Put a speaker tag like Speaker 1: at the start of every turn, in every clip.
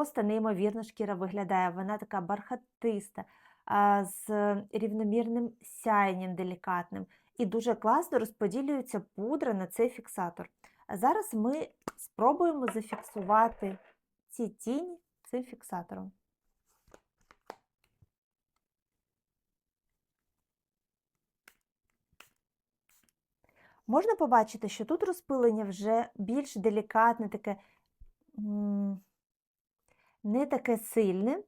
Speaker 1: просто неймовірно шкіра виглядає. Вона така бархатиста, з рівномірним сяєнням делікатним. І дуже класно розподілюється пудра на цей фіксатор. А зараз ми спробуємо зафіксувати ці тіні цим фіксатором. Можна побачити, що тут розпилення вже більш делікатне, таке не таке сильне,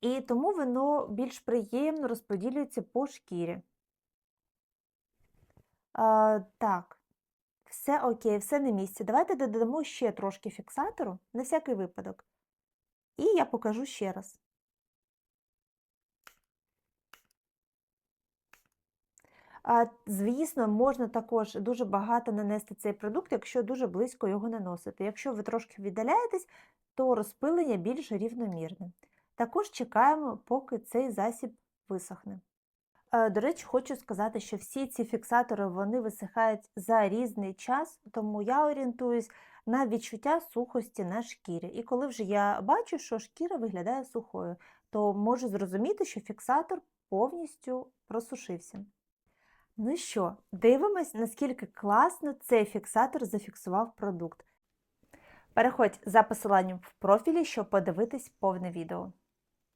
Speaker 1: і тому воно більш приємно розподілюється по шкірі. А, так, все окей, все на місці. Давайте додамо ще трошки фіксатору на всякий випадок. І я покажу ще раз. А, звісно, можна також дуже багато нанести цей продукт, якщо дуже близько його наносити. Якщо ви трошки віддаляєтесь, то розпилення більш рівномірне. Також чекаємо, поки цей засіб висохне. Е, До речі, хочу сказати, що всі ці фіксатори вони висихають за різний час, тому я орієнтуюсь на відчуття сухості на шкірі. І коли вже я бачу, що шкіра виглядає сухою, то можу зрозуміти, що фіксатор повністю просушився. Ну що, дивимось, наскільки класно цей фіксатор зафіксував продукт. Переходь за посиланням в профілі, щоб подивитись повне відео.